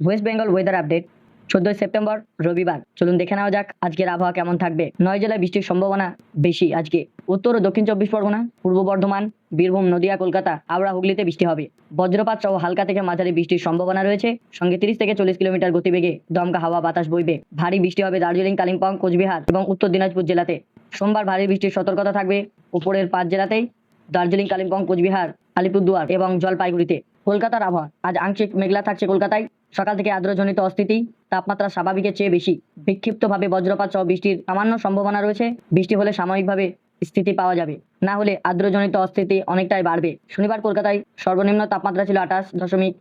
West Bengal weather update চোদ্দই September, রবিবার। চলুন দেখে নেওয়া যাক আজকের আবহাওয়া কেমন থাকবে। নয় জেলায় বৃষ্টির সম্ভাবনা বেশি আজকে। উত্তর ও দক্ষিণ চব্বিশ পরগনা, পূর্ব বর্ধমান, বীরভূম, নদিয়া, কলকাতা, হাওড়া, হুগলিতে বৃষ্টি হবে। বজ্রপাত সহ হালকা থেকে মাঝারি বৃষ্টির সম্ভাবনা রয়েছে। সঙ্গে তিরিশ থেকে চল্লিশ কিলোমিটার গতিবেগে দমকা হাওয়া, বাতাস বইবে। ভারী বৃষ্টি হবে দার্জিলিং, কালিম্পং, কোচবিহার এবং উত্তর দিনাজপুর জেলাতে। সোমবার ভারী বৃষ্টির সতর্কতা থাকবে উপরের পাঁচ জেলাতেই। দার্জিলিং, কালিম্পং, কোচবিহার, আলিপুরদুয়ার এবং জলপাইগুড়িতে। কলকাতার আবহাওয়া, আজ আংশিক মেঘলা থাকছে কলকাতায়। সকাল থেকে আর্দ্রজনিত অস্থিতি, তাপমাত্রা স্বাভাবিকের চেয়ে বেশি। বিক্ষিপ্তভাবে বজ্রপাত সহ বৃষ্টির সামান্য সম্ভাবনা রয়েছে। বৃষ্টি হলে সাময়িকভাবে স্থিতি পাওয়া যাবে। না হলে আর্দ্রজনিত অস্থিতি অনেকটাই বাড়বে। শনিবার কলকাতায় সর্বনিম্ন তাপমাত্রা ছিল আঠাশ দশমিক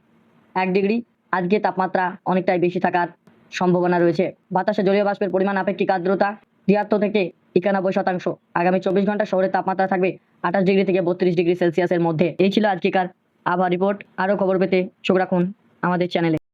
এক ডিগ্রি। আজকে তাপমাত্রা অনেকটাই বেশি থাকার সম্ভাবনা রয়েছে। বাতাসে জলীয় বাষ্পের পরিমাণ, আপেক্ষিক আর্দ্রতা তিয়াত্তর থেকে একানব্বই শতাংশ। আগামী চব্বিশ ঘণ্টা শহরের তাপমাত্রা থাকবে আঠাশ ডিগ্রি থেকে বত্রিশ ডিগ্রি সেলসিয়াসের মধ্যে। এই ছিল আজকেকার আবহাওয়া রিপোর্ট। আরও খবর পেতে চোখ রাখুন আমাদের চ্যানেলে।